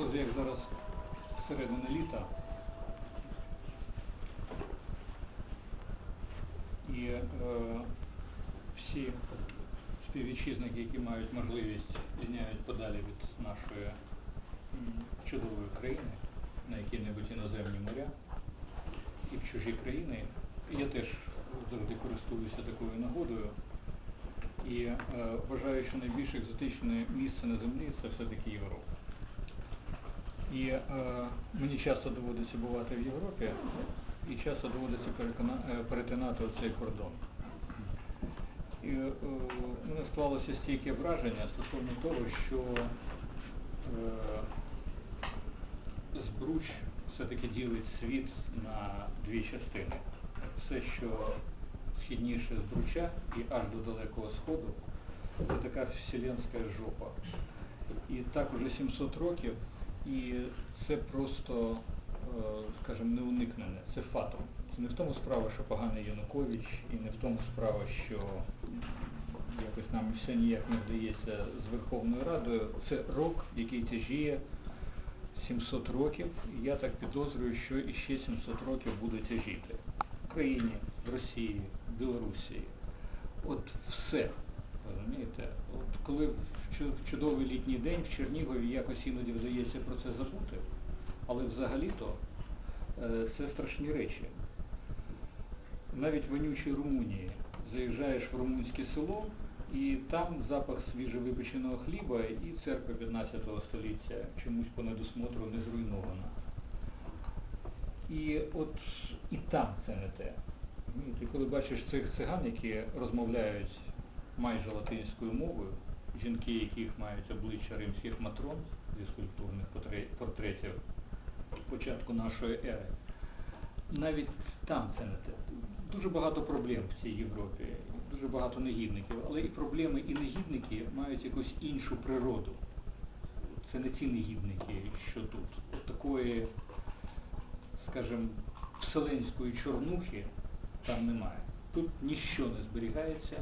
Ось як зараз середина літа. І е, всі співвітчизники, які мають можливість, ліняють подалі від нашої чудової країни, на які-небудь іноземні моря і в чужі країни. Я теж завжди користуюся такою нагодою. І е, вважаю, що найбільш екзотичне місце на землі це все-таки Європа. І е, мені часто доводиться бувати в Європі, і часто доводиться е, перетинати оцей кордон. І е, мене склалося стійке враження стосовно того, що е, збруч все-таки ділить світ на дві частини. Все, що східніше збруча і аж до Далекого Сходу, це така вселенська жопа. І так уже 700 років, і це просто, е, скажімо, неуникнене, це фатум. Це не в тому справа, що поганий Янукович, і не в тому справа, що якось нам все ніяк не вдається з Верховною Радою. Це рок, який тяжіє 700 років, і я так підозрюю, що іще 700 років буде тяжіти. В Україні, в Росії, в Білорусі. От все. Розумієте? От коли в чудовий літній день в Чернігові якось іноді вдається про це забути, але взагалі-то е, це страшні речі. Навіть в вонючій Румунії заїжджаєш в румунське село, і там запах свіжовипеченого хліба і церква 15 століття чомусь по недосмотру не зруйнована. І от і там це не те. І коли бачиш цих циган, які розмовляють майже латинською мовою, жінки, яких мають обличчя римських матрон зі скульптурних портретів початку нашої ери, навіть там це не те. Дуже багато проблем в цій Європі, дуже багато негідників, але і проблеми, і негідники мають якусь іншу природу. Це не ці негідники, що тут. Такої, скажімо, вселенської чорнухи там немає. Тут ніщо не зберігається,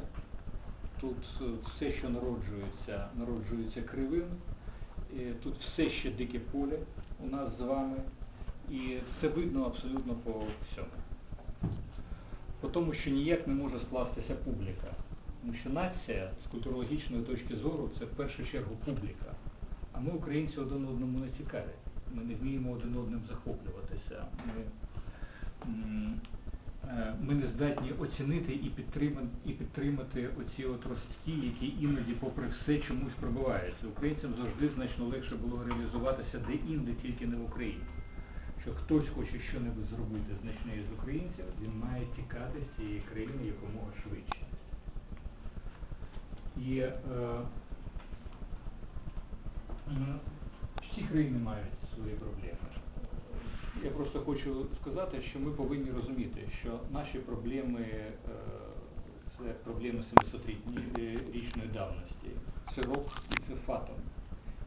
тут е, все, що народжується, народжується кривим, е, тут все ще дике поле у нас з вами, і це видно абсолютно по всьому. По тому, що ніяк не може скластися публіка. Тому що нація з культурологічної точки зору це в першу чергу публіка. А ми, українці, один одному не цікаві. Ми не вміємо один одним захоплюватися. Ми, ми не здатні оцінити і підтримати, і підтримати оці от ростки, які іноді, попри все, чомусь пробиваються. Українцям завжди значно легше було реалізуватися де-інде, тільки не в Україні. Що хтось хоче щось зробити значне з українців, він має тікати з цієї країни якомога швидше. І е, м, всі країни мають свої проблеми. Я просто хочу сказати, що ми повинні розуміти, що наші проблеми е, це проблеми 700-річної давності. Це рок і це фатом.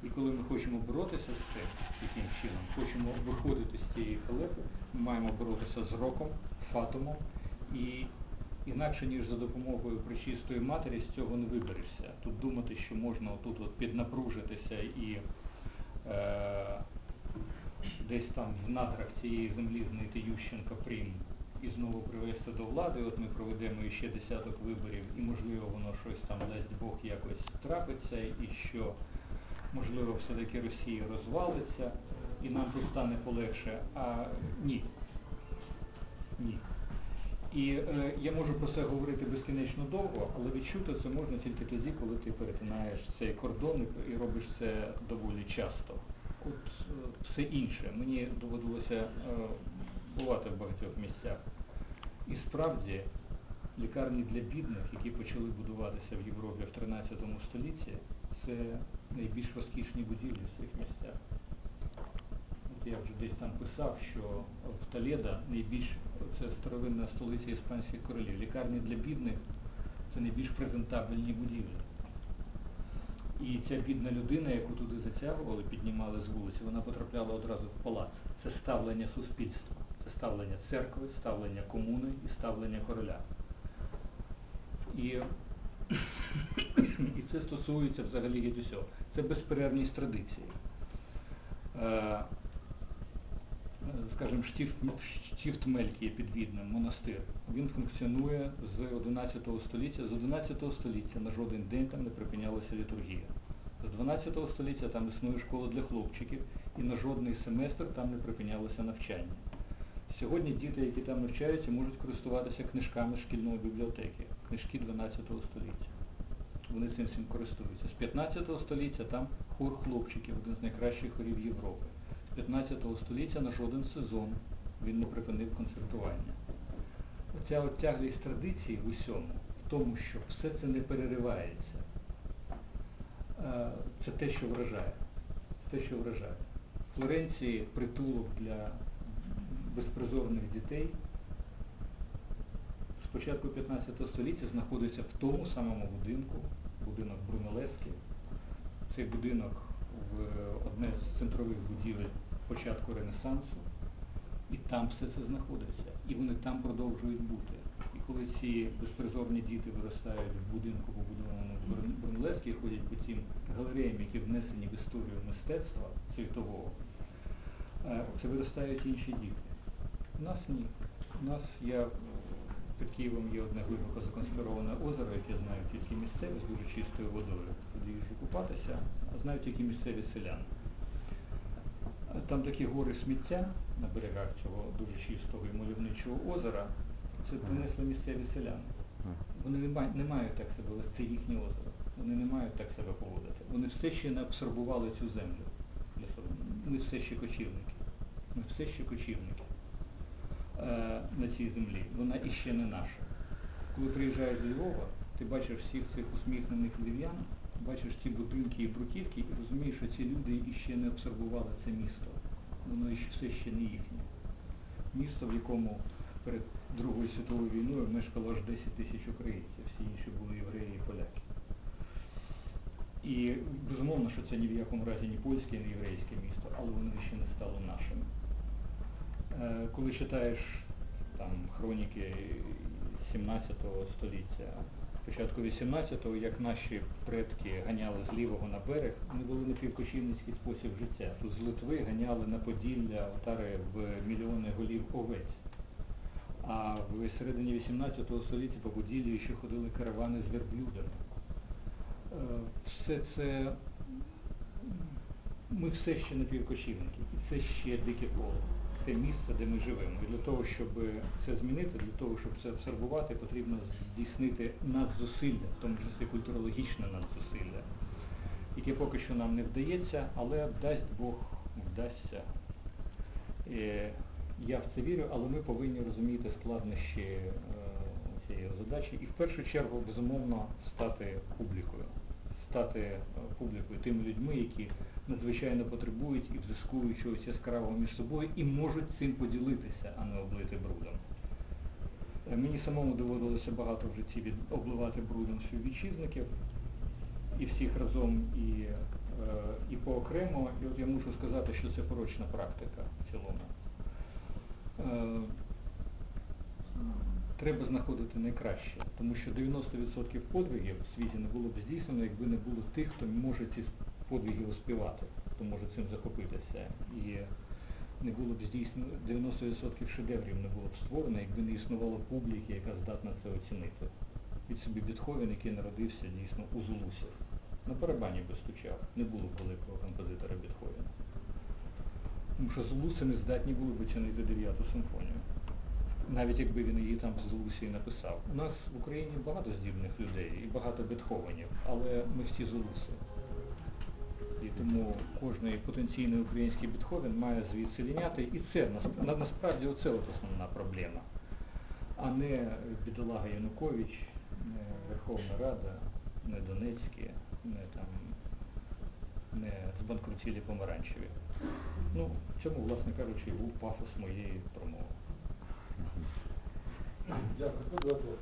І коли ми хочемо боротися з цим, яким чином, хочемо виходити з цієї халепи, ми маємо боротися з роком, фатумом і інакше, ніж за допомогою причистої матері, з цього не виберешся. Тут думати, що можна отут от піднапружитися і е, десь там в надрах цієї землі знайти Ющенка Прім і знову привести до влади, от ми проведемо іще десяток виборів, і можливо воно щось там дасть Бог якось трапиться, і що можливо все-таки Росія розвалиться, і нам тут стане полегше. А ні. Ні. І е, я можу про це говорити безкінечно довго, але відчути це можна тільки тоді, коли ти перетинаєш цей кордон і робиш це доволі часто. От е, все інше. Мені доводилося е, бувати в багатьох місцях. І справді лікарні для бідних, які почали будуватися в Європі в 13 столітті, це найбільш розкішні будівлі в цих місцях. От я вже десь там писав, що в Толедо найбільш це старовинна столиця іспанських королів. Лікарні для бідних це найбільш презентабельні будівлі. І ця бідна людина, яку туди затягували, піднімали з вулиці, вона потрапляла одразу в палац. Це ставлення суспільства, це ставлення церкви, ставлення комуни і ставлення короля. І, і це стосується взагалі від усього. Це безперервність традиції. Е, скажімо, штіфт, штіфт Мельки є підвідним, монастир. Він функціонує з 11 століття. З 11 століття на жоден день там не припинялася літургія. З 12 століття там існує школа для хлопчиків, і на жодний семестр там не припинялося навчання. Сьогодні діти, які там навчаються, можуть користуватися книжками шкільної бібліотеки, книжки 12 століття. Вони цим всім користуються. З 15 століття там хор хлопчиків, один з найкращих хорів Європи. З 15 століття на жоден сезон він не припинив концертування. Оця от тяглість традиції в усьому, в тому, що все це не переривається, е, це те, що вражає. Те, що вражає. Флоренції притулок для безпризорних дітей з початку 15 століття знаходиться в тому самому будинку, будинок Брунелески. Цей будинок в одне з центрових будівель початку Ренесансу, і там все це знаходиться. І вони там продовжують бути. І коли ці безпризорні діти виростають в будинку, побудованому в Брун- ходять по цим галереям, які внесені в історію мистецтва світового, е, це виростають інші діти. У нас ні. У нас я під Києвом є одне глибоко законспіроване озеро, яке знають тільки місцеві з дуже чистою водою. Туди їжджу купатися, а знають тільки місцеві селяни. Там такі гори сміття на берегах цього дуже чистого і мальовничого озера. Це принесли місцеві селяни. Вони не мають, не мають так себе вести, це їхнє озеро. Вони не мають так себе поводити. Вони все ще не абсорбували цю землю. Ми все ще кочівники. Ми все ще кочівники на цій землі. Вона іще не наша. Коли приїжджаєш до Львова, ти бачиш всіх цих усміхнених львів'ян, бачиш ці будинки і бруківки і розумієш, що ці люди іще не абсорбували це місто. Воно все ще не їхнє. Місто, в якому перед Другою світовою війною мешкало аж 10 тисяч українців, всі інші були євреї і поляки. І безумовно, що це ні в якому разі не польське, не єврейське місто, але воно ще не стало нашим. Е, Коли читаєш там хроніки 17 століття, початку 18-го, як наші предки ганяли з лівого на берег, вони вели напівкочівницький спосіб життя. Тут з Литви ганяли на Поділля отари в мільйони голів овець. А в середині 18 століття по Поділлю ще ходили каравани з верблюдами. Е, Все це ми все ще напівкочівники, і це ще дике поле, те місце, де ми живемо. І для того, щоб це змінити, для того, щоб це абсорбувати, потрібно здійснити надзусилля, в тому числі культурологічне надзусилля, яке поки що нам не вдається, але дасть Бог вдасться. Е, Я в це вірю, але ми повинні розуміти складнощі е, цієї задачі і в першу чергу, безумовно, стати публікою. Стати е, публікою тими людьми, які надзвичайно потребують і взискують чогось яскравого між собою і можуть цим поділитися, а не облити брудом. Е, Мені самому доводилося багато в житті від, обливати брудом співвітчизників, і всіх разом, і, е, і поокремо. І от я мушу сказати, що це порочна практика в цілому. Е, Треба знаходити найкраще, тому що 90% подвигів в світі не було б здійснено, якби не було тих, хто може ці подвиги оспівати, хто може цим захопитися. І не було б здійснено 90% шедеврів не було б створено, якби не існувало публіки, яка здатна це оцінити. Від собі Бетховен, який народився дійсно у Зулусів. На барабані би стучав, не було б великого композитора Бетховена. Тому що Зулуси не здатні були б оцінити дев'яту симфонію. Навіть якби він її там з Зулусії написав. У нас в Україні багато здібних людей і багато Бетховенів, але ми всі Зулуси. Тому кожний потенційний український Бетховен має звідси ліняти. І це насправді оце от основна проблема. А не бідолага Янукович, не Верховна Рада, не Донецькі, не там не збанкрутілі помаранчеві. Ну, в цьому, власне кажучи, був пафос моєї промови. Дякую.